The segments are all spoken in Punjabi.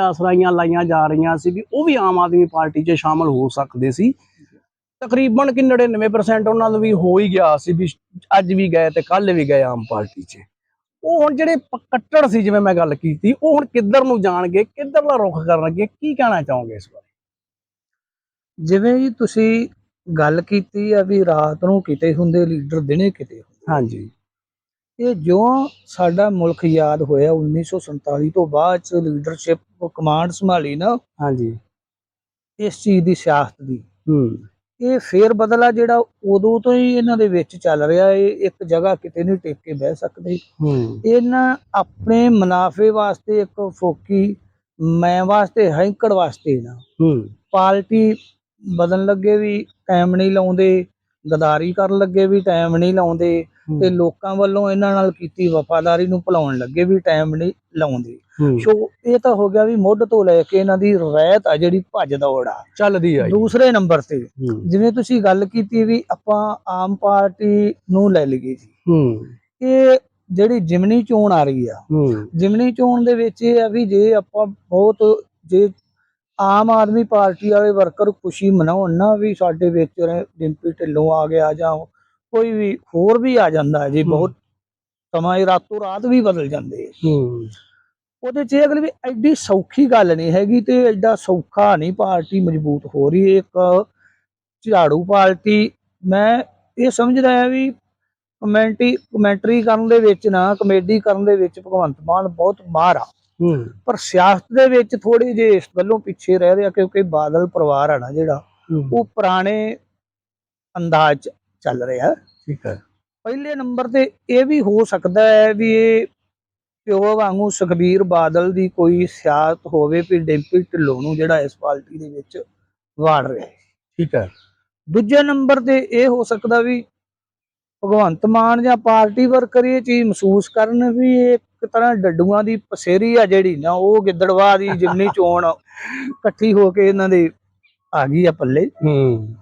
ਆਸਰਾਈਆਂ ਲਾਈਆਂ ਜਾ ਰਹੀਆਂ ਸੀ ਵੀ ਉਹ ਵੀ ਆਮ ਆਦਮੀ ਪਾਰਟੀ 'ਚ ਸ਼ਾਮਲ ਹੋ ਸਕਦੇ ਸੀ। ਤਕਰੀਬਨ ਕਿ 99% ਉਹਨਾਂ ਦਾ ਵੀ ਹੋ ਹੀ ਗਿਆ ਸੀ ਵੀ ਅੱਜ ਵੀ ਗਏ ਤੇ ਕੱਲ ਵੀ ਗਏ ਆਮ ਪਾਰਟੀ 'ਚ। ਉਹ ਹੁਣ ਜਿਹੜੇ ਕੱਟੜ ਸੀ ਜਿਵੇਂ ਮੈਂ ਗੱਲ ਕੀਤੀ ਉਹ ਹੁਣ ਕਿੱਧਰ ਨੂੰ ਜਾਣਗੇ ਕਿੱਧਰਲਾ ਰੁਖ ਕਰਨਗੇ ਕੀ ਕਹਿਣਾ ਚਾਹੋਗੇ ਇਸ ਬਾਰੇ? ਜਿਵੇਂ ਜੀ ਤੁਸੀਂ ਗੱਲ ਕੀਤੀ ਆ ਵੀ ਰਾਤ ਨੂੰ ਕਿਤੇ ਹੁੰਦੇ ਲੀਡਰ ਦਿਨੇ ਕਿਤੇ। ਹਾਂਜੀ। ਇਹ ਜਿਉਂ ਸਾਡਾ ਮੁਲਕ ਯਾਦ ਹੋਇਆ 1947 ਤੋਂ ਬਾਅਦ ਚ ਲੀਡਰਸ਼ਿਪ ਕਮਾਂਡ ਸੰਭਾਲੀ ਨਾ ਹਾਂਜੀ। ਇਸ ਚੀਜ਼ ਦੀ ਸਿਆਸਤ ਦੀ। ਹੂੰ। ਇਹ ਫੇਰ ਬਦਲਾ ਜਿਹੜਾ ਉਦੋਂ ਤੋਂ ਹੀ ਇਹਨਾਂ ਦੇ ਵਿੱਚ ਚੱਲ ਰਿਹਾ ਇਹ ਇੱਕ ਜਗ੍ਹਾ ਕਿਤੇ ਨਹੀਂ ਟਿਕ ਕੇ ਬਹਿ ਸਕਦੇ। ਹੂੰ। ਇਹਨਾਂ ਆਪਣੇ ਮੁਨਾਫੇ ਵਾਸਤੇ ਇੱਕ ਫੋਕੀ ਮੈਂ ਵਾਸਤੇ ਹੈਂਕੜ ਵਾਸਤੇ ਨਾ ਹੂੰ। ਪਾਰਟੀ ਬਦਲਣ ਲੱਗੇ ਵੀ ਟਾਈਮ ਨਹੀਂ ਲਾਉਂਦੇ। ਗਦਾਰੀ ਕਰਨ ਲੱਗੇ ਵੀ ਟਾਈਮ ਨਹੀਂ ਲਾਉਂਦੇ ਤੇ ਲੋਕਾਂ ਵੱਲੋਂ ਇਹਨਾਂ ਨਾਲ ਕੀਤੀ ਵਫਾਦਾਰੀ ਨੂੰ ਭੁਲਾਉਣ ਲੱਗੇ ਵੀ ਟਾਈਮ ਨਹੀਂ ਲਾਉਂਦੇ। ਸੋ ਇਹ ਤਾਂ ਹੋ ਗਿਆ ਵੀ ਮੁੱਢ ਤੋਂ ਲੈ ਕੇ ਇਹਨਾਂ ਦੀ ਰਵਾਇਤ ਆ ਜਿਹੜੀ ਭੱਜ ਦੌੜ ਆ। ਚੱਲਦੀ ਆ। ਦੂਸਰੇ ਨੰਬਰ ਤੇ ਜਿਵੇਂ ਤੁਸੀਂ ਗੱਲ ਕੀਤੀ ਵੀ ਆਪਾਂ ਆਮ ਪਾਰਟੀ ਨੂੰ ਲੈ ਲਈਏ ਜੀ। ਇਹ ਜਿਹੜੀ ਜਿਮਨੀ ਚੋਣ ਆ ਰਹੀ ਆ ਜਿਮਨੀ ਚੋਣ ਦੇ ਵਿੱਚ ਇਹ ਆ ਵੀ ਜੇ ਆਪਾਂ ਬਹੁਤ ਜੇ ਆਮ ਆਦਮੀ ਪਾਰਟੀ ਵਾਲੇ ਵਰਕਰ ਖੁਸ਼ੀ ਮਨਾਉਣ ਨਾ ਵੀ ਸਾਡੇ ਵਿੱਚ ਡਿੰਪੀ ਢਿੱਲੋਂ ਆ ਗਿਆ ਜਾਂ ਕੋਈ ਵੀ ਹੋਰ ਵੀ ਆ ਜਾਂਦਾ ਹੈ ਜੀ। ਬਹੁਤ ਸਮਾਂ ਇਹ ਰਾਤੋਂ ਰਾਤ ਵੀ ਬਦਲ ਜਾਂਦੇ। ਹੂੰ ਉਹਦੇ ਚ ਅਗਲੀ ਵੀ ਐਡੀ ਸੌਖੀ ਗੱਲ ਨਹੀਂ ਹੈਗੀ ਤੇ ਐਡਾ ਸੌਖਾ ਨਹੀਂ ਪਾਰਟੀ ਮਜ਼ਬੂਤ ਹੋ ਰਹੀ ਇੱਕ ਝਾੜੂ ਪਾਰਟੀ ਮੈਂ ਇਹ ਸਮਝ ਰਿਹਾ ਵੀ ਕਮੈਂਟੀ ਕਮੈਂਟਰੀ ਕਰਨ ਦੇ ਵਿੱਚ ਨਾ ਕਮੇਡੀ ਕਰਨ ਦੇ ਵਿੱਚ ਭਗਵੰਤ ਮਾਨ ਬਹੁਤ ਮਾਹਰ ਆ ਪਰ ਸਿਆਸਤ ਦੇ ਵਿੱਚ ਥੋੜੀ ਜਿਹੀ ਇਸ ਗੱਲੋਂ ਪਿੱਛੇ ਰਹਿ ਰਿਹਾ ਕਿਉਂਕਿ ਬਾਦਲ ਪਰਿਵਾਰ ਆ ਨਾ ਜਿਹੜਾ ਉਹ ਪੁਰਾਣੇ ਅੰਦਾਜ਼ ਚੱਲ ਰਿਹਾ। ਠੀਕ ਹੈ। ਪਹਿਲੇ ਨੰਬਰ ਤੇ ਇਹ ਵੀ ਹੋ ਸਕਦਾ ਹੈ ਵੀ ਇਹ ਪਿਓ ਵਾਂਗੂ ਸੁਖਬੀਰ ਬਾਦਲ ਦੀ ਕੋਈ ਸਿਆਸਤ ਹੋਵੇ ਵੀ ਡਿੰਪੀ ਢਿੱਲੋਂ ਨੂੰ ਜਿਹੜਾ ਇਸ ਪਾਰਟੀ ਦੇ ਵਿੱਚ ਵਾੜ ਰਿਹਾ। ਠੀਕ ਹੈ। ਦੂਜੇ ਨੰਬਰ ਤੇ ਇਹ ਹੋ ਸਕਦਾ ਵੀ ਭਗਵੰਤ ਮਾਨ ਜਾਂ ਪਾਰਟੀ ਵਰਕਰ ਇਹ ਚੀਜ਼ ਮਹਿਸੂਸ ਕਰਨ ਵੀ ਇਹ ਇੱਕ ਤਰ੍ਹਾਂ ਡੱਡੂਆਂ ਦੀ ਪਸੇਰੀ ਆ ਜਿਹੜੀ ਨਾ ਉਹ ਗਿੱਦੜਵਾ ਦੀ ਜਿਮਨੀ ਚੋਣ ਇਕੱਠੀ ਹੋ ਕੇ ਇਹਨਾਂ ਦੇ ਆ ਗਈ ਆ ਪੱਲੇ। ਹੂੰ।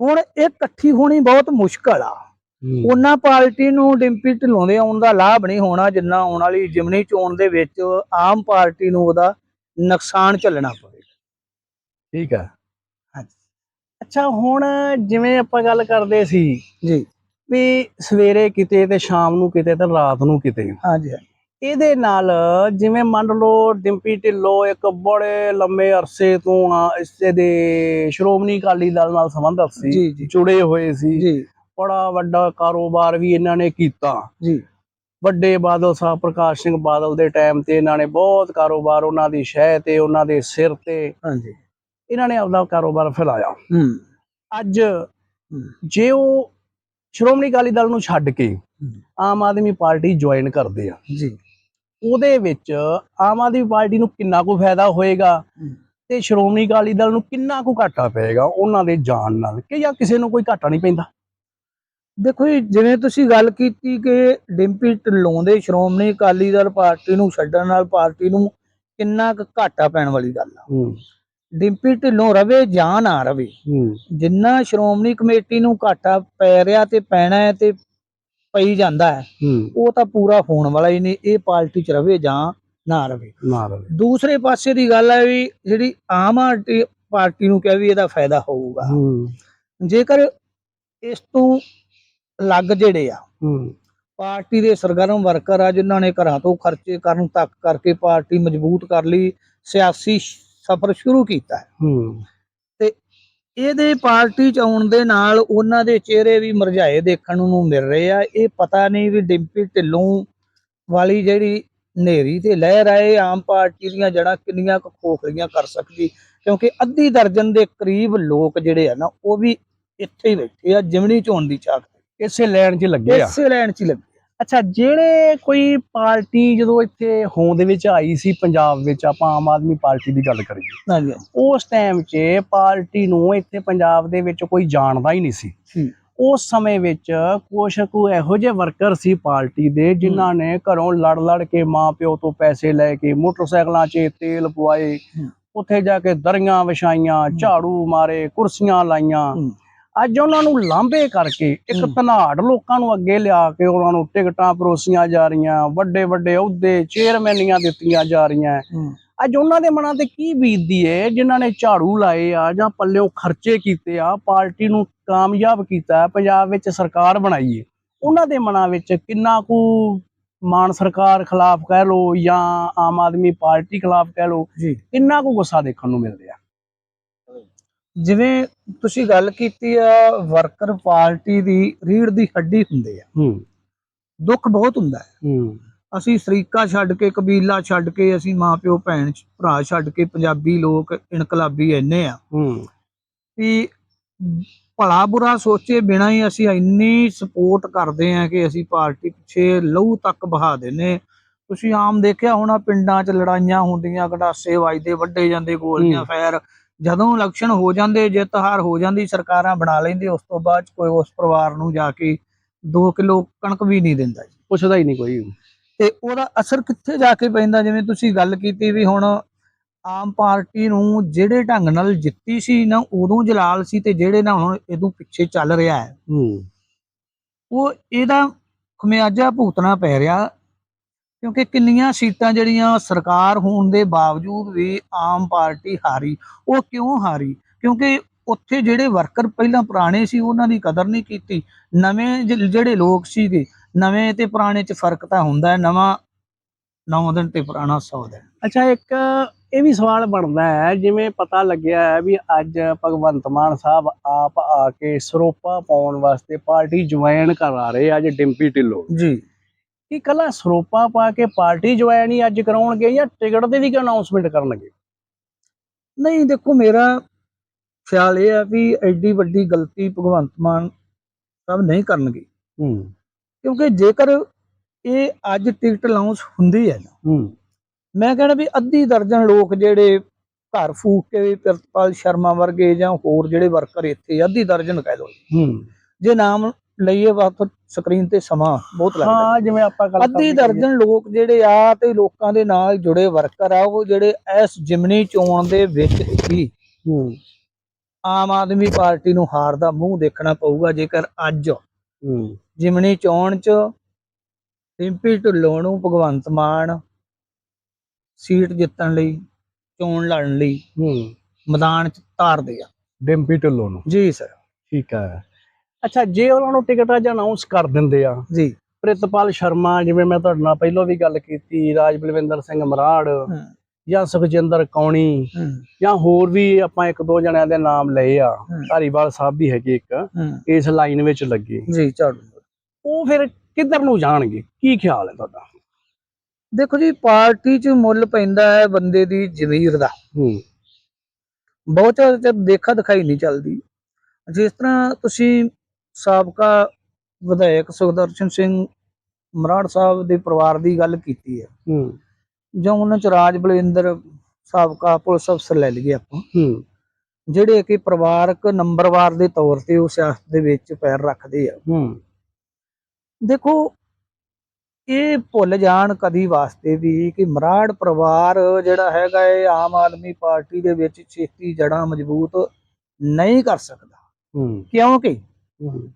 ਹੁਣ ਇਹ ਇਕੱਠੀ ਹੋਣੀ ਬਹੁਤ ਮੁਸ਼ਕਲ ਆ। ਉਹਨਾਂ ਪਾਰਟੀ ਨੂੰ ਡਿੰਪੀ ਢਿੱਲੋਂ ਦੇ ਆਉਣ ਦਾ ਲਾਭ ਨਹੀਂ ਹੋਣਾ ਜਿੰਨਾ ਆਉਣ ਵਾਲੀ ਜਿਮਨੀ ਚੋਣ ਦੇ ਵਿੱਚ ਆਮ ਪਾਰਟੀ ਨੂੰ ਉਹਦਾ ਨੁਕਸਾਨ ਝੱਲਣਾ ਪਵੇਗਾ। ਠੀਕ ਹੈ ਹਾਂਜੀ। ਅੱਛਾ ਹੁਣ ਜਿਵੇਂ ਆਪਾਂ ਗੱਲ ਕਰਦੇ ਸੀ ਜੀ। ਵੀ ਸਵੇਰੇ ਕਿਤੇ ਤੇ ਸ਼ਾਮ ਨੂੰ ਕਿਤੇ ਤੇ ਰਾਤ ਨੂੰ ਕਿਤੇ। ਹਾਂਜੀ ਇਹਦੇ ਨਾਲ ਜਿਵੇਂ ਮੰਨ ਲਓ ਡਿੰਪੀ ਢਿੱਲੋਂ ਇੱਕ ਬੜੇ ਲੰਮੇ ਅਰਸੇ ਤੋਂ ਇਸੇ ਦੇ ਸ਼੍ਰੋਮਣੀ ਅਕਾਲੀ ਦਲ ਨਾਲ ਸੰਬੰਧਿਤ ਸੀ ਜੁੜੇ ਹੋਏ ਸੀ। ਜੀ। ਬੜਾ ਵੱਡਾ ਕਾਰੋਬਾਰ ਵੀ ਇਹਨਾਂ ਨੇ ਕੀਤਾ। ਜੀ। ਵੱਡੇ ਬਾਦਲ ਸਾਹਿਬ ਪ੍ਰਕਾਸ਼ ਸਿੰਘ ਬਾਦਲ ਦੇ ਟਾਈਮ ਤੇ ਇਹਨਾਂ ਨੇ ਬਹੁਤ ਕਾਰੋਬਾਰ ਉਹਨਾਂ ਦੀ ਸ਼ਹਿ ਤੇ ਉਹਨਾਂ ਦੇ ਸਿਰ ਤੇ। ਹਾਂਜੀ। ਇਹਨਾਂ ਨੇ ਆਪਦਾ ਕਾਰੋਬਾਰ ਫੈਲਾਇਆ। ਅੱਜ ਜੇ ਉਹ ਸ਼੍ਰੋਮਣੀ ਅਕਾਲੀ ਦਲ ਨੂੰ ਛੱਡ ਕੇ ਆਮ ਆਦਮੀ ਪਾਰਟੀ ਜੁਆਇਨ ਕਰਦੇ ਆ। ਜੀ। ਉਹਦੇ ਵਿੱਚ ਆਮ ਆਦਮੀ ਪਾਰਟੀ ਨੂੰ ਕਿੰਨਾ ਕੁ ਫਾਇਦਾ ਹੋਏਗਾ। ਤੇ ਸ਼੍ਰੋਮਣੀ ਅਕਾਲੀ ਦਲ ਨੂੰ ਕਿੰਨਾ ਕੁ ਘਾਟਾ ਪਏਗਾ ਉਹਨਾਂ ਦੇ ਜਾਣ ਨਾਲ ਕਿ ਜਾਂ ਕਿਸੇ ਨੂੰ ਕੋਈ ਘਾਟਾ ਨਹੀਂ ਪੈਂਦਾ? ਦੇਖੋ ਜੀ ਜਿਵੇਂ ਤੁਸੀਂ ਗੱਲ ਕੀਤੀ ਕਿ ਡਿੰਪੀ ਢਿੱਲੋਂ ਦੇ ਸ਼੍ਰੋਮਣੀ ਅਕਾਲੀ ਦਲ ਪਾਰਟੀ ਨੂੰ ਛੱਡਣ ਨਾਲ ਪਾਰਟੀ ਨੂੰ ਕਿੰਨਾ ਕੁ ਘਾਟਾ ਪੈਣ ਵਾਲੀ ਗੱਲ ਆ। ਡਿੰਪੀ ਢਿੱਲੋਂ ਰਵੇ ਜਾਂ ਨਾ ਰਵੇ। ਜਿੰਨਾ ਸ਼੍ਰੋਮਣੀ ਕਮੇਟੀ ਨੂੰ ਘਾਟਾ ਪੈ ਰਿਹਾ ਤੇ ਪੈਣਾ ਹੈ ਤੇ ਪਈ ਜਾਂਦਾ ਹੈ ਉਹ ਤਾਂ ਪੂਰਾ ਹੋਣ ਵਾਲਾ ਹੀ ਨਹੀਂ ਇਹ ਪਾਰਟੀ 'ਚ ਰਵੇ ਜਾਂ ਨਾ ਰਵੇ। ਨਾ ਰਵੇ। ਦੂਸਰੇ ਪਾਸੇ ਦੀ ਗੱਲ ਹੈ ਵੀ ਜਿਹੜੀ ਆਮ ਪਾਰਟੀ ਨੂੰ ਕਿਹਾ ਵੀ ਇਹਦਾ ਫਾਇਦਾ ਹੋਊਗਾ। ਜੇਕਰ ਇਸ ਤੋਂ ਲੱਗ ਜਿਹੜੇ ਆ ਪਾਰਟੀ ਦੇ ਸਰਗਰਮ ਵਰਕਰ ਆ ਜਿਨ੍ਹਾਂ ਨੇ ਘਰਾਂ ਤੋਂ ਖਰਚੇ ਕਰਨ ਤੱਕ ਕਰਕੇ ਪਾਰਟੀ ਮਜ਼ਬੂਤ ਕਰ ਲਈ ਸਿਆਸੀ ਸਫ਼ਰ ਸ਼ੁਰੂ ਕੀਤਾ ਹੈ। ਹੂੰ। ਇਹਦੇ ਪਾਰਟੀ ਚ ਆਉਣ ਦੇ ਨਾਲ ਉਹਨਾਂ ਦੇ ਚਿਹਰੇ ਵੀ ਮੁਰਝਾਏ ਦੇਖਣ ਨੂੰ ਮਿਲ ਰਹੇ ਆ। ਇਹ ਪਤਾ ਨਹੀਂ ਵੀ ਡਿੰਪੀ ਢਿੱਲੋਂ ਵਾਲੀ ਜਿਹੜੀ ਨੇਰੀ ਤੇ ਲਹਿਰ ਆਏ ਆਮ ਪਾਰਟੀ ਦੀਆਂ ਜੜਾਂ ਕਿੰਨੀਆਂ ਕੁ ਖੋਖਲੀਆਂ ਕਰ ਸਕਦੀ ਕਿਉਂਕਿ ਅੱਧੀ ਦਰਜਨ ਦੇ ਕਰੀਬ ਲੋਕ ਜਿਹੜੇ ਆ ਨਾ ਉਹ ਵੀ ਇੱਥੇ ਹੀ ਬੈਠੇ ਆ ਜਿਮਣੀ ਚੋਣ ਦੀ ਚਾਕ ਤੇ। ਇਸੇ ਲੈਣ 'ਚ ਲੱਗੇ ਆ। ਇਸੇ ਲਾਈਨ 'ਚ ਲੱਗੇ। ਅੱਛਾ ਜਿਹੜੇ ਕੋਈ ਪਾਰਟੀ ਜਦੋਂ ਇੱਥੇ ਹੋਂਦ ਵਿੱਚ ਆਈ ਸੀ ਪੰਜਾਬ ਵਿੱਚ ਆਪਾਂ ਆਮ ਆਦਮੀ ਪਾਰਟੀ ਦੀ ਗੱਲ ਕਰੀਏ ਹਾਂਜੀ। ਉਸ ਟਾਈਮ 'ਚ ਪਾਰਟੀ ਨੂੰ ਇੱਥੇ ਪੰਜਾਬ ਦੇ ਵਿੱਚ ਕੋਈ ਜਾਣਦਾ ਹੀ ਨਹੀਂ ਸੀ। ਉਸ ਸਮੇਂ ਵਿੱਚ ਕੁਛ ਕੁ ਇਹੋ ਜਿਹੇ ਵਰਕਰ ਸੀ ਪਾਰਟੀ ਦੇ ਜਿਨ੍ਹਾਂ ਨੇ ਘਰੋਂ ਲੜ ਲੜ ਕੇ ਮਾਪਿਓ ਤੋਂ ਪੈਸੇ ਲੈ ਕੇ ਮੋਟਰਸਾਈਕਲਾਂ 'ਚ ਤੇਲ ਪਵਾਏ। ਉੱਥੇ ਜਾ ਕੇ ਦਰੀਆਂ ਵਿਛਾਈਆਂ ਝਾੜੂ ਮਾਰੇ ਕੁਰਸੀਆਂ ਲਾਈਆਂ। ਅੱਜ ਉਹਨਾਂ ਨੂੰ ਲਾਂਭੇ ਕਰਕੇ ਇੱਕ। ਧਨਾੜ ਲੋਕਾਂ ਨੂੰ ਅੱਗੇ ਲਿਆ ਕੇ ਉਹਨਾਂ ਨੂੰ ਟਿਕਟਾਂ ਪਰੋਸੀਆਂ ਜਾ ਰਹੀਆਂ ਵੱਡੇ ਵੱਡੇ ਅਹੁਦੇ ਚੇਅਰਮੈਨੀਆਂ ਦਿੱਤੀਆਂ ਜਾ ਰਹੀਆਂ। ਅੱਜ ਉਹਨਾਂ ਦੇ ਮਨਾਂ ਤੇ ਕੀ ਬੀਤਦੀ ਹੈ ਜਿਨ੍ਹਾਂ ਨੇ ਝਾੜੂ ਲਾਏ ਆ ਜਾਂ ਪੱਲਿਓਂ ਖਰਚੇ ਕੀਤੇ ਆ ਪਾਰਟੀ ਨੂੰ ਕਾਮਯਾਬ ਕੀਤਾ ਪੰਜਾਬ ਵਿੱਚ ਸਰਕਾਰ ਬਣਾਈ ਹੈ ਉਹਨਾਂ ਦੇ ਮਨਾਂ ਵਿੱਚ ਕਿੰਨਾ ਕੁ ਮਾਨ ਸਰਕਾਰ ਖਿਲਾਫ ਕਹਿ ਲੋ ਜਾਂ ਆਮ ਆਦਮੀ ਪਾਰਟੀ ਖਿਲਾਫ ਕਹਿ ਲੋ ਕਿੰਨਾ ਕੁ ਗੁੱਸਾ ਦੇਖਣ ਨੂੰ ਮਿਲ ਰਿਹਾ ਜਿਵੇਂ ਤੁਸੀਂ ਗੱਲ ਕੀਤੀ ਆ ਵਰਕਰ ਪਾਰਟੀ ਦੀ ਰੀੜ ਦੀ ਹੱਡੀ ਹੁੰਦੇ ਆ। ਹੂੰ। ਦੁੱਖ ਬਹੁਤ ਹੁੰਦਾ ਹੈ। ਹੂੰ। ਅਸੀਂ ਸਰੀਕਾ ਛੱਡ ਕੇ ਕਬੀਲਾ ਛੱਡ ਕੇ ਅਸੀਂ ਮਾਪਿਓ ਭੈਣ ਭਰਾ ਛੱਡ ਕੇ ਪੰਜਾਬੀ ਲੋਕ ਇਨਕਲਾਬੀ ਇੰਨੇ ਆ। ਹੂੰ। ਵੀ ਭਲਾ ਬੁਰਾ ਸੋਚੇ ਬਿਨਾਂ ਹੀ ਅਸੀਂ ਇੰਨੀ ਸਪੋਰਟ ਕਰਦੇ ਆ ਕਿ ਅਸੀਂ ਪਾਰਟੀ ਪਿੱਛੇ ਲਹੂ ਤੱਕ ਬਹਾ ਦਿੰਨੇ ਤੁਸੀਂ ਆਮ ਦੇਖਿਆ ਹੋਣਾ ਪਿੰਡਾਂ 'ਚ ਲੜਾਈਆਂ ਹੁੰਦੀਆਂ ਗਡਾਸੇ ਵੱਜਦੇ ਵੱਡੇ ਜਾਂਦੇ ਗੋਲੀਆਂ। ਫੈਰ। ਜਦੋਂ ਇਲੈਕਸ਼ਨ ਹੋ ਜਾਂਦੇ ਜਿੱਤ ਹਾਰ ਹੋ ਜਾਂਦੀ ਸਰਕਾਰਾਂ ਬਣਾ ਲੈਂਦੇ ਉਸ ਤੋਂ ਬਾਅਦ ਕੋਈ ਉਸ ਪਰਿਵਾਰ ਨੂੰ ਜਾ ਕੇ 2 ਕਿਲੋ ਕਣਕ ਵੀ ਨਹੀਂ ਦਿੰਦਾ ਜੀ। ਪੁੱਛਦਾ ਹੀ ਨਹੀਂ ਕੋਈ ਤੇ ਉਹਦਾ ਅਸਰ ਕਿੱਥੇ ਜਾ ਕੇ ਪੈਂਦਾ? ਜਿਵੇਂ ਤੁਸੀਂ ਗੱਲ ਕੀਤੀ ਵੀ ਹੁਣ ਆਮ ਪਾਰਟੀ ਨੂੰ ਜਿਹੜੇ ਢੰਗ ਨਾਲ ਜਿੱਤੀ ਸੀ ਨਾ ਉਦੋਂ ਜਲਾਲ ਸੀ ਤੇ ਜਿਹੜੇ ਨਾ ਹੁਣ ਇਹਦੋਂ ਪਿੱਛੇ ਚੱਲ ਰਿਹਾ ਹੂੰ। ਉਹ ਇਹਦਾ ਖਮਿਆਜਾ ਭੁਗਤਣਾ ਪੈ ਰਿਹਾ। ਕਿਉਂਕਿ ਕਿੰਨੀਆਂ ਸੀਟਾਂ ਜਿਹੜੀਆਂ ਸਰਕਾਰ ਹੋਣ ਦੇ ਬਾਵਜੂਦ ਵੀ ਆਮ ਪਾਰਟੀ ਹਾਰੀ ਉਹ ਕਿਉਂ ਹਾਰੀ? ਕਿਉਂਕਿ ਉੱਥੇ ਜਿਹੜੇ ਵਰਕਰ ਪਹਿਲਾਂ ਪੁਰਾਣੇ ਸੀ ਉਹਨਾਂ ਦੀ ਕਦਰ ਨਹੀਂ ਕੀਤੀ। ਨਵੇਂ ਜਿਹੜੇ ਲੋਕ ਸੀਗੇ ਨਵੇਂ ਤੇ ਪੁਰਾਣੇ 'ਚ ਫ਼ਰਕ ਤਾਂ ਹੁੰਦਾ ਹੈ ਨਵਾਂ 9 ਦਿਨ ਤੇ ਪੁਰਾਣਾ 100 ਦਿਨ। ਅੱਛਾ ਇੱਕ ਇਹ ਵੀ ਸਵਾਲ ਬਣਦਾ ਹੈ ਜਿਵੇਂ ਪਤਾ ਲੱਗਿਆ ਹੈ ਵੀ ਅੱਜ ਭਗਵੰਤ ਮਾਨ ਸਾਹਿਬ ਆਪ ਆ ਕੇ ਸਰੋਪਾ ਪਾਉਣ ਵਾਸਤੇ ਪਾਰਟੀ ਜੁਆਇਨ ਕਰਾ ਰਹੇ ਅੱਜ ਡਿੰਪੀ ਢਿੱਲੋਂ। ਜੀ। ਕੀ ਕੱਲਾ ਸਰੋਪਾ ਪਾ ਕੇ ਪਾਰਟੀ ਜੁਆਇਨ ਹੀ ਅੱਜ ਕਰਾਉਣਗੇ ਜਾਂ ਟਿਕਟ ਦੇ ਵੀ ਅਨਾਉਂਸਮੈਂਟ ਕਰਨਗੇ? ਨਹੀਂ ਦੇਖੋ ਮੇਰਾ ਖਿਆਲ ਇਹ ਹੈ ਵੀ ਐਡੀ ਵੱਡੀ ਗਲਤੀ ਭਗਵੰਤ ਮਾਨ ਸਾਹਿਬ ਨਹੀਂ ਕਰਨਗੇ। ਹੂੰ। ਕਿਉਂਕਿ ਜੇਕਰ ਇਹ ਅੱਜ ਟਿਕਟ ਲਾਂਚ ਹੁੰਦੀ ਹੈ ਨਾ ਹੂੰ। ਮੈਂ ਕਹਿੰਦਾ ਵੀ ਅੱਧੀ ਦਰਜਨ ਲੋਕ ਜਿਹੜੇ ਘਰ ਫੂਕ ਕੇ ਵੀ ਪ੍ਰਿਤਪਾਲ ਸ਼ਰਮਾ ਵਰਗੇ ਜਾਂ ਹੋਰ ਜਿਹੜੇ ਵਰਕਰ ਇੱਥੇ ਅੱਧੀ ਦਰਜਨ ਕਹਿ ਲਓ। ਹੂੰ। ਜੇ ਨਾਮ ਲਈਏ ਵਕਤ ਸਕਰੀਨ ਤੇ ਸਮਾਂ ਬਹੁਤ ਲੱਗਦਾ ਹਾਂ ਜਿਵੇਂ ਆਪਾਂ ਗੱਲ ਅੱਧੀ ਦਰਜਨ ਲੋਕ ਜਿਹੜੇ ਆ ਤੇ ਲੋਕਾਂ ਦੇ ਨਾਲ ਜੁੜੇ ਵਰਕਰ ਆ ਉਹ ਜਿਹੜੇ ਇਸ ਜਿਮਨੀ ਚੋਣ ਦੇ ਵਿੱਚ ਹੀ। ਆਮ ਆਦਮੀ ਪਾਰਟੀ ਨੂੰ ਹਾਰ ਦਾ ਮੂੰਹ ਦੇਖਣਾ ਪਊਗਾ ਜੇਕਰ ਅੱਜ ਜਿਮਨੀ ਚੋਣ ਚ ਸਿੰਪੀ ਢਿੱਲੋਂ ਨੂੰ ਭਗਵੰਤ ਮਾਨ ਸੀਟ ਜਿੱਤਣ ਲਈ ਚੋਣ ਲੜਨ ਲਈ ਮੈਦਾਨ ਚ ਧਾਰਦੇ ਆ। ਡਿੰਪੀ ਢਿੱਲੋਂ ਨੂੰ? ਜੀ ਸਰ। ਠੀਕ ਹੈ ਅੱਛਾ ਜੇ ਉਹਨਾਂ ਨੂੰ ਟਿਕਟ ਅੱਜ ਅਨਾਉਂਸ ਕਰ ਦਿੰਦੇ ਆ ਜੀ। ਪ੍ਰਿਤਪਾਲ ਸ਼ਰਮਾ ਜਿਵੇਂ ਮੈਂ ਤੁਹਾਡੇ ਨਾਲ ਪਹਿਲਾਂ ਵੀ ਗੱਲ ਕੀਤੀ ਰਾਜ ਬਲਵਿੰਦਰ ਸਿੰਘ ਮਰਾੜ ਜਾਂ ਸੁਖਜਿੰਦਰ ਕੌਣੀ ਜਾਂ ਹੋਰ ਵੀ ਆਪਾਂ ਇੱਕ ਦੋ ਜਣਿਆਂ ਦੇ ਨਾਮ ਲਏ ਆ। ਧਾਰੀਵਾਲ ਸਾਹਿਬ ਵੀ ਹੈਗੇ ਇੱਕ ਇਸ ਲਾਈਨ ਵਿੱਚ ਲੱਗੇ। ਜੀ ਝਾੜੂ ਉਹ ਫਿਰ ਕਿੱਧਰ ਨੂੰ ਜਾਣਗੇ? ਕੀ ਖਿਆਲ ਹੈ ਤੁਹਾਡਾ? ਦੇਖੋ ਜੀ ਪਾਰਟੀ ਚ ਮੁੱਲ ਪੈਂਦਾ ਹੈ ਬੰਦੇ ਦੀ ਜ਼ਮੀਰ ਦਾ। ਬਹੁਤ ਚਿਰ ਦੇਖਾ ਦਿਖਾਈ ਨਹੀਂ ਚੱਲਦੀ। ਜਿਸ ਤਰ੍ਹਾਂ ਤੁਸੀਂ ਸਾਬਕਾ ਵਿਧਾਇਕ ਸੁਖਦਰਸ਼ਨ ਸਿੰਘ ਮਰਾੜ ਸਾਹਿਬ ਦੇ ਪਰਿਵਾਰ ਦੀ ਗੱਲ ਕੀਤੀ ਹੈ। ਹੂੰ। ਜਾਂ ਉਹਨਾਂ ਚ ਰਾਜ ਬਲਵਿੰਦਰ ਸਾਬਕਾ ਪੁਲਿਸ ਅਫਸਰ ਲੈ ਲਈਏ ਆਪਾਂ। ਹੂੰ। ਜਿਹੜੇ ਕਿ ਪਰਿਵਾਰਕ ਨੰਬਰਵਾਰ ਦੇ ਤੌਰ ਤੇ ਉਹ ਸਿਆਸਤ ਦੇ ਵਿੱਚ ਪੈਰ ਰੱਖਦੇ ਆ। ਹੂੰ। ਦੇਖੋ ਇਹ ਭੁੱਲ ਜਾਣ ਕਦੀ ਵਾਸਤੇ ਵੀ ਕਿ ਮਰਾੜ ਪਰਿਵਾਰ ਜਿਹੜਾ ਹੈਗਾ ਇਹ ਆਮ ਆਦਮੀ ਪਾਰਟੀ ਦੇ ਵਿੱਚ ਛੇਤੀ ਜੜਾਂ ਮਜ਼ਬੂਤ ਨਹੀਂ ਕਰ ਸਕਦਾ। ਹੂੰ। ਕਿਉਂਕਿ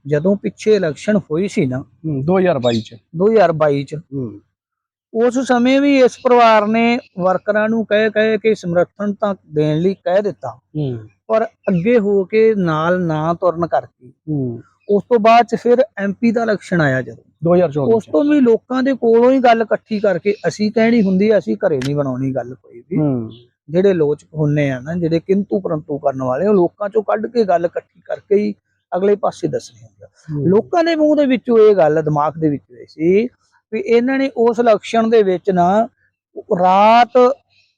ਜਦੋਂ ਪਿੱਛੇ ਇਲੈਕਸ਼ਨ ਹੋਈ ਸੀ ਨਾ ਹੂੰ, 2022 ਚ। 2022 ਚ। ਹੂੰ। ਉਸ ਸਮੇਂ ਵੀ ਇਸ ਪਰਿਵਾਰ ਨੇ ਵਰਕਰਾਂ ਨੂੰ ਕਹਿ ਕਹਿ ਕੇ ਸਮਰਥਨ ਤਾਂ ਦੇਣ ਲਈ ਕਹਿ ਦਿੱਤਾ। ਹੂੰ। ਪਰ ਅੱਗੇ ਹੋ ਕੇ ਨਾਲ ਨਾ ਤੁਰਨ ਕਰਕੇ ਹੂੰ। ਉਸ ਤੋਂ ਬਾਅਦ ਚ ਫਿਰ ਐਮਪੀ ਦਾ ਇਲੈਕਸ਼ਨ ਆਇਆ ਜਦੋਂ। 2024 ਉਸ ਤੋਂ ਵੀ ਲੋਕਾਂ ਦੇ ਕੋਲੋਂ ਹੀ ਗੱਲ ਇਕੱਠੀ ਕਰਕੇ ਅਸੀਂ ਕਹਿਣੀ ਹੁੰਦੀ ਆ, ਅਸੀਂ ਘਰੇ ਨਹੀਂ ਬਣਾਉਣੀ ਗੱਲ ਕੋਈ ਵੀ। ਹੂੰ। ਜਿਹੜੇ ਲੋਚਕ ਹੁੰਨੇ ਆ ਨਾ ਜਿਹੜੇ ਕਿੰਤੂ ਪਰੰਤੂ ਕਰਨ ਵਾਲੇ ਉਹ ਲੋਕਾਂ ਚੋਂ ਕੱਢ ਕੇ ਗੱਲ ਇਕੱਠੀ ਕਰਕੇ ਹੀ ਅਗਲੇ ਪਾਸੇ ਦੱਸਣੀ ਹੁੰਦੀ ਆ। ਲੋਕਾਂ ਦੇ ਮੂੰਹ ਦੇ ਵਿੱਚੋਂ ਇਹ ਗੱਲ ਦਿਮਾਗ ਦੇ ਵਿੱਚ ਹੋਈ ਸੀ ਵੀ ਇਹਨਾਂ ਨੇ ਉਸ ਇਲੈਕਸ਼ਨ ਦੇ ਵਿੱਚ ਨਾ ਰਾਤ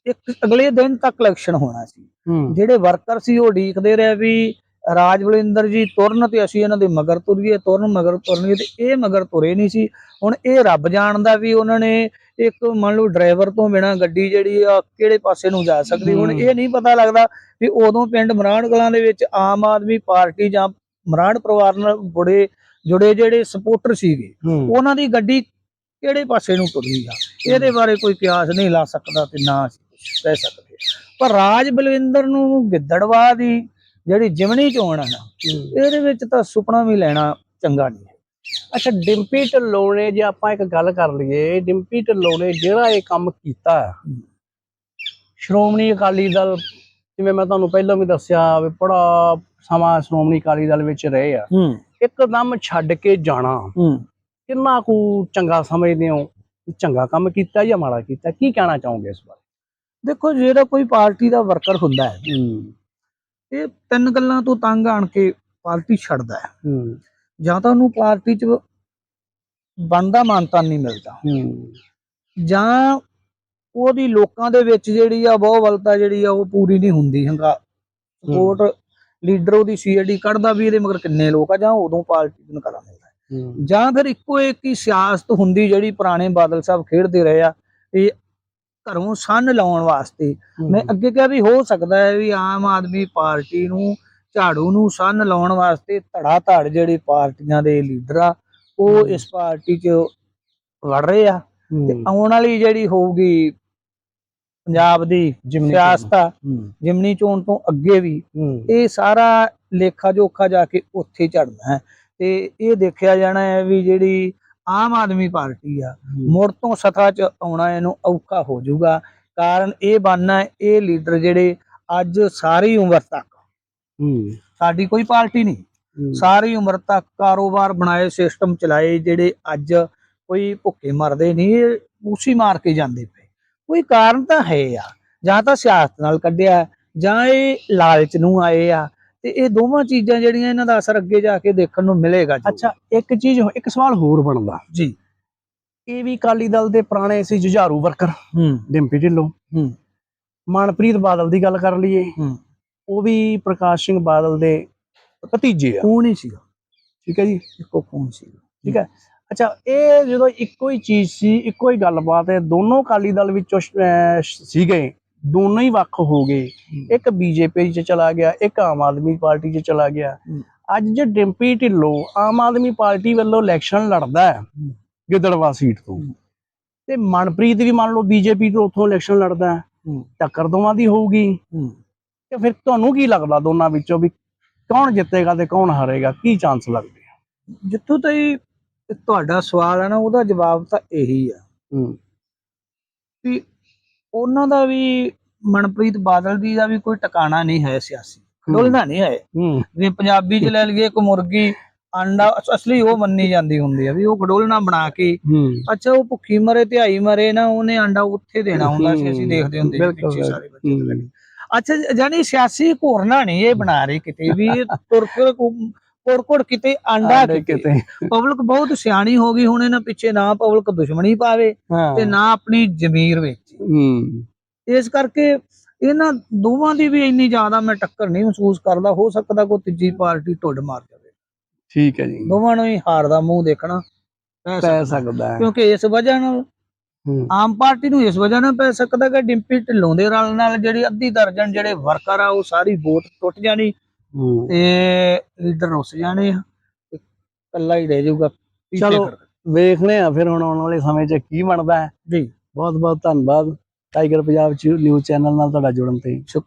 ਇੱਕ ਅਗਲੇ ਦਿਨ ਤੱਕ ਇਲੈਕਸ਼ਨ ਹੋਣਾ ਸੀ। ਜਿਹੜੇ ਵਰਕਰ ਸੀ ਉਹ ਉਡੀਕਦੇ ਰਹੇ ਵੀ ਰਾਜ ਬਲਿੰਦਰ ਜੀ ਤੁਰਨ ਤੇ ਅਸੀਂ ਇਹਨਾਂ ਦੇ ਮਗਰ ਤੁਰੀਏ ਤੁਰਨ ਮਗਰ ਤੁਰਨਗੇ ਤੇ ਇਹ ਮਗਰ ਤੁਰੇ ਨਹੀਂ ਸੀ। ਹੁਣ ਇਹ ਰੱਬ ਜਾਣਦਾ ਵੀ ਉਹਨਾਂ ਨੇ ਇੱਕ ਮੰਨ ਲਓ ਡਰਾਈਵਰ ਤੋਂ ਬਿਨਾ ਗੱਡੀ ਜਿਹੜੀ ਆ ਕਿਹੜੇ ਪਾਸੇ ਨੂੰ ਜਾ ਸਕਦੀ। ਹੁਣ। ਇਹ ਨਹੀਂ ਪਤਾ ਲੱਗਦਾ ਵੀ ਉਦੋਂ ਪਿੰਡ ਮਰਾੜ ਕਲਾਂ ਦੇ ਵਿੱਚ ਆਮ ਆਦਮੀ ਪਾਰਟੀ ਜਾਂ ਮਰਾੜ ਪਰਿਵਾਰ ਨਾਲ ਬੜੇ ਜੁੜੇ ਜਿਹੜੇ ਸਪੋਰਟਰ ਸੀਗੇ ਉਹਨਾਂ ਦੀ ਗੱਡੀ ਕਿਹੜੇ ਪਾਸੇ ਨੂੰ ਤੁਰੀ ਆ? ਇਹਦੇ ਬਾਰੇ ਕੋਈ ਕਿਆਸ ਨਹੀਂ ਲਾ ਸਕਦਾ ਤੇ ਨਾ ਕਹਿ ਸਕਦੇ। ਪਰ ਰਾਜ ਬਲਵਿੰਦਰ ਨੂੰ ਗਿੱਦੜਵਾ ਦੀ ਜਿਹੜੀ ਜਿਮਣੀ ਚੋਣ ਆ ਨਾ। ਇਹਦੇ ਵਿੱਚ ਤਾਂ ਸੁਪਨਾ ਵੀ ਲੈਣਾ ਚੰਗਾ ਨਹੀਂ ਅੱਛਾ ਡਿੰਪੀ ਢਿੱਲੋਂ ਨੇ ਜੇ ਆਪਾਂ ਇੱਕ ਗੱਲ ਕਰ ਲਈਏ ਡਿੰਪੀ ਢਿੱਲੋਂ ਨੇ ਜਿਹੜਾ ਇਹ ਕੰਮ ਕੀਤਾ ਸ਼੍ਰੋਮਣੀ ਅਕਾਲੀ ਦਲ ਜਿਵੇਂ ਮੈਂ ਤੁਹਾਨੂੰ ਪਹਿਲਾਂ ਵੀ ਦੱਸਿਆ ਵੀ ਬੜਾ ਸਮਾਂ ਸ਼੍ਰੋਮਣੀ ਅਕਾਲੀ ਦਲ ਵਿੱਚ ਰਹੇ ਆ। ਇੱਕਦਮ ਛੱਡ ਕੇ ਜਾਣਾ। ਕਿੰਨਾ ਕੁ ਚੰਗਾ ਸਮਝਦੇ ਹੋ? ਚੰਗਾ ਕੰਮ ਕੀਤਾ ਜਾਂ ਮਾੜਾ ਕੀਤਾ? ਕੀ ਕਹਿਣਾ ਚਾਹੋਗੇ ਇਸ ਬਾਰੇ? ਦੇਖੋ ਜਿਹੜਾ ਕੋਈ ਪਾਰਟੀ ਦਾ ਵਰਕਰ ਹੁੰਦਾ ਹੈ ਇਹ ਤਿੰਨ ਗੱਲਾਂ ਤੋਂ ਤੰਗ ਆਣ ਕੇ ਪਾਰਟੀ ਛੱਡਦਾ ਹੈ। ਜਾਂ ਤਾਂ ਉਹਨੂੰ ਪਾਰਟੀ 'ਚ ਬਣਦਾ ਮਾਨਤਾ ਨਹੀਂ ਮਿਲਦਾ। ਜਾਂ ਉਹਦੀ ਲੋਕਾਂ ਦੇ ਵਿੱਚ ਜਿਹੜੀ ਆ ਬਹੁਵਲਤਾ ਜਿਹੜੀ ਆ ਉਹ ਪੂਰੀ ਨਹੀਂ ਹੁੰਦੀ ਹੰਗਾ। ਸਪੋਰਟ ਲੀਡਰ ਉਹਦੀ ਸੀਆਈਡੀ ਕੱਢਦਾ ਵੀ ਇਹਦੇ ਮਗਰ ਕਿੰਨੇ ਲੋਕ ਆ ਜਾਂ ਉਦੋਂ ਪਾਰਟੀ ਨੂੰ ਨਕਾਰਾ ਮਿਲਦਾ। ਜਾਂ ਫਿਰ ਇੱਕੋ ਇੱਕ ਹੀ ਸਿਆਸਤ ਹੁੰਦੀ ਜਿਹੜੀ ਪੁਰਾਣੇ ਬਾਦਲ ਸਾਹਿਬ ਖੇਡਦੇ ਰਹੇ ਆ ਇਹ ਘਰੋਂ ਸੰਨ ਲਾਉਣ ਵਾਸਤੇ। ਮੈਂ ਅੱਗੇ ਕਿਹਾ ਵੀ ਹੋ ਸਕਦਾ ਹੈ ਵੀ ਆਮ ਆਦਮੀ ਪਾਰਟੀ ਨੂੰ ਝਾੜੂ ਨੂੰ ਸੰਨ ਲਾਉਣ ਵਾਸਤੇ ਧੜਾ ਧੜ ਜਿਹੜੇ ਪਾਰਟੀਆਂ ਦੇ ਲੀਡਰ ਆ ਉਹ। ਇਸ ਪਾਰਟੀ 'ਚ ਲੜ ਰਹੇ ਆ। ਤੇ ਆਉਣ ਵਾਲੀ ਜਿਹੜੀ ਹੋਊਗੀ ਪੰਜਾਬ ਦੀ ਸਿਆਸਤ ਆ ਜਿਮਨੀ ਚੋਣ ਤੋਂ ਅੱਗੇ ਵੀ ਇਹ ਸਾਰਾ ਲੇਖਾ ਜੋਖਾ ਜਾ ਕੇ ਉੱਥੇ ਝੜਨਾ ਹੈ। ਤੇ ਇਹ ਦੇਖਿਆ ਜਾਣਾ ਹੈ ਵੀ ਜਿਹੜੀ ਆਮ ਆਦਮੀ ਪਾਰਟੀ ਆ ਮੁੜ ਤੋਂ ਸੱਤਾ 'ਚ ਆਉਣਾ ਇਹਨੂੰ ਔਖਾ ਹੋ ਜਾਊਗਾ। ਕਾਰਨ ਇਹ ਬਣਨਾ ਇਹ ਲੀਡਰ ਜਿਹੜੇ ਅੱਜ ਸਾਰੀ ਉਮਰ ਤੱਕ ਸਾਡੀ ਕੋਈ ਪਾਰਟੀ ਨਹੀਂ। ਸਾਰੀ ਉਮਰ ਤੱਕ ਕਾਰੋਬਾਰ ਬਣਾਏ ਸਿਸਟਮ ਚਲਾਏ ਜਿਹੜੇ ਅੱਜ ਕੋਈ ਭੁੱਖੇ ਮਰਦੇ ਨਹੀਂ ਉਸੀ ਮਾਰ ਕੇ ਜਾਂਦੇ ਪਏ। ਕੋਈ ਕਾਰਨ ਤਾਂ ਹੈ ਆ ਜਾਂ ਤਾਂ ਸਿਆਸਤ ਨਾਲ ਕੱਢਿਆ ਜਾਂ ਇਹ ਲਾਲਚ ਨੂੰ ਆਏ ਆ ਤੇ ਇਹ ਦੋਵਾਂ ਚੀਜ਼ਾਂ ਜਿਹੜੀਆਂ ਇਹਨਾਂ ਦਾ ਅਸਰ ਅੱਗੇ ਜਾ ਕੇ ਦੇਖਣ ਨੂੰ ਮਿਲੇਗਾ ਜੀ। ਅੱਛਾ ਇੱਕ ਚੀਜ਼ ਇੱਕ ਸਵਾਲ ਹੋਰ ਬਣਦਾ। ਜੀ। ਇਹ ਵੀ ਅਕਾਲੀ ਦਲ ਦੇ ਪੁਰਾਣੇ ਸੀ ਜੁਝਾਰੂ ਵਰਕਰ ਹੂੰ। ਡਿੰਪੀ ਢਿੱਲੋਂ। ਹੂੰ। ਮਨਪ੍ਰੀਤ ਬਾਦਲ ਦੀ ਗੱਲ ਕਰ ਲਈਏ। ਹੂੰ। ਉਹ ਵੀ ਪ੍ਰਕਾਸ਼ ਸਿੰਘ ਬਾਦਲ ਦੇ ਭਤੀਜੇ ਆ। ਕੌਣ ਹੀ ਸੀਗਾ। ਠੀਕ ਹੈ ਜੀ? ਇੱਕੋ ਕੌਣ ਸੀਗਾ। ਠੀਕ ਹੈ? ਅੱਛਾ ਇਹ ਜਦੋਂ ਇੱਕੋ ਹੀ ਚੀਜ਼ ਸੀ ਇੱਕੋ ਹੀ ਗੱਲਬਾਤ ਹੈ ਦੋਨੋਂ ਅਕਾਲੀ ਦਲ ਵਿੱਚੋਂ ਸੀਗੇ ਦੋਨੋਂ ਹੀ ਵੱਖ ਹੋ ਗਏ। ਇੱਕ ਬੀਜੇਪੀ 'ਚ ਚਲਾ ਗਿਆ ਇੱਕ ਆਮ ਆਦਮੀ ਪਾਰਟੀ 'ਚ ਚਲਾ ਗਿਆ। ਅੱਜ ਜੇ ਡਿੰਪੀ ਢਿੱਲੋਂ ਆਮ ਆਦਮੀ ਪਾਰਟੀ ਵੱਲੋਂ ਇਲੈਕਸ਼ਨ ਲੜਦਾ ਹੈ। ਗਿੱਦੜਵਾ ਸੀਟ ਤੋਂ। ਤੇ ਮਨਪ੍ਰੀਤ ਵੀ ਮੰਨ ਲਓ ਬੀਜੇਪੀ ਤੋਂ ਉੱਥੋਂ ਇਲੈਕਸ਼ਨ ਲੜਦਾ ਹੈ ਟੱਕਰ ਦੋਵਾਂ ਦੀ ਹੋਊਗੀ। ਤੇ ਫਿਰ ਤੁਹਾਨੂੰ ਕੀ ਲੱਗਦਾ ਦੋਨਾਂ ਵਿੱਚੋਂ ਵੀ ਕੌਣ ਜਿੱਤੇਗਾ ਤੇ ਕੌਣ ਹਾਰੇਗਾ? ਕੀ ਚਾਂਸ ਲੱਗਦੇ ਆ? ਜਿੱਥੋਂ ਤਾਈ ਤੁਹਾਡਾ ਸਵਾਲ ਹੈ ਨਾ ਉਹਦਾ ਜਵਾਬ ਤਾਂ ਇਹੀ ਆ। ਹੂੰ। ਵੀ ਉਹਨਾਂ ਦਾ ਵੀ ਮਨਪ੍ਰੀਤ ਬਾਦਲ ਦੀ ਦਾ ਵੀ ਕੋਈ ਟਿਕਾਣਾ ਨਹੀਂ ਹੈ ਸਿਆਸੀ। ਡੁੱਲਦਾ ਨਹੀਂ ਹੈ। ਜਿਵੇਂ ਪੰਜਾਬੀ ਚ ਲੈ ਲਈਏ ਇੱਕ ਮੁਰਗੀ ਆਂਡਾ ਅਸ- ਅਸਲੀ ਉਹ ਮੰਨੀ ਜਾਂਦੀ ਹੁੰਦੀ ਆ ਵੀ ਉਹ ਗਡੋਲਣਾ ਬਣਾ ਕੇ ਅੱਛਾ ਉਹ ਭੁੱਖੀ ਮਰੇ ਧਿਆਈ ਮਰੇ ਨਾ ਉਹਨੇ ਆਂਡਾ ਉੱਥੇ ਦੇਣਾ ਹੁੰਦਾ ਸੀ ਅਸੀਂ ਦੇਖਦੇ ਹੁੰਦੇ ਸੀ ਸਾਰੇ ਬੱਚੇ ਅੱਛਾ ਜਾਨੀ ਸਿਆਸੀ ਘੋਰਨਾ ਨਹੀਂ ਇਹ ਬਣਾ ਰਹੇ ਕਿਤੇ ਵੀ ਤੁਰ ਕੇ ਕੋੜ ਕੋੜ ਕਿਤੇ ਆਂਡਾ ਕਿਤੇ। ਪਬਲਿਕ ਬਹੁਤ ਸਿਆਣੀ ਹੋ ਗਈ ਹੁਣ ਇਹਨਾਂ ਪਿੱਛੇ ਨਾ ਪਬਲਿਕ ਦੁਸ਼ਮਣੀ ਪਾਵੇ ਤੇ ਨਾ ਆਪਣੀ ਜ਼ਮੀਰ ਵੇਚੇ। ਹੂੰ। ਇਸ ਕਰਕੇ ਇਹਨਾਂ ਦੋਵਾਂ ਦੀ ਵੀ ਇੰਨੀ ਜ਼ਿਆਦਾ ਮੈਂ ਟੱਕਰ ਨਹੀਂ ਮਹਿਸੂਸ ਕਰਦਾ ਹੋ ਸਕਦਾ ਕੋਈ ਤੀਜੀ ਪਾਰਟੀ ਢੁੱਡ ਮਾਰ ਜਾਵੇ। ਠੀਕ ਹੈ ਜੀ। ਦੋਵਾਂ ਨੂੰ ਹੀ ਹਾਰ ਦਾ ਮੂੰਹ ਦੇਖਣਾ ਪੈ ਸਕਦਾ। ਕਿਉਂਕਿ ਇਸ ਵਜ੍ਹਾ ਨਾਲ ਆਮ ਪਾਰਟੀ ਨੂੰ ਇਸ ਵਜ੍ਹਾ ਨਾਲ ਪੈ ਸਕਦਾ ਕਿ ਡਿੰਪੀ ਢਿੱਲੋਂ ਦੇ ਰਲ ਨਾਲ ਜਿਹੜੀ ਅੱਧੀ ਦਰਜਨ ਜਿਹੜੇ ਵਰਕਰ ਆ ਉਹ ਸਾਰੀ ਵੋਟ ਟੁੱਟ ਜਾਣੀ। ਤੇ ਲੀਡਰ ਰੁੱਸ ਜਾਣੇ ਆ ਤੇ ਇਕੱਲਾ ਹੀ ਰਹਿ ਜਾਊਗਾ ਪਿੱਛੇ ਚਲੋ। ਖੜ੍ਹ ਕੇ। ਵੇਖਦੇ ਆ ਫਿਰ ਹੁਣ ਆਉਣ ਵਾਲੇ ਸਮੇਂ 'ਚ ਕੀ ਬਣਦਾ ਹੈ ਜੀ ਬਹੁਤ ਬਹੁਤ ਧੰਨਵਾਦ ਟਾਈਗਰ ਪੰਜਾਬ ਚ ਨਿਊਜ਼ ਚੈਨਲ ਨਾਲ ਤੁਹਾਡਾ ਜੁੜਨ ਤੇ ਸ਼ੁਕਰੀਆ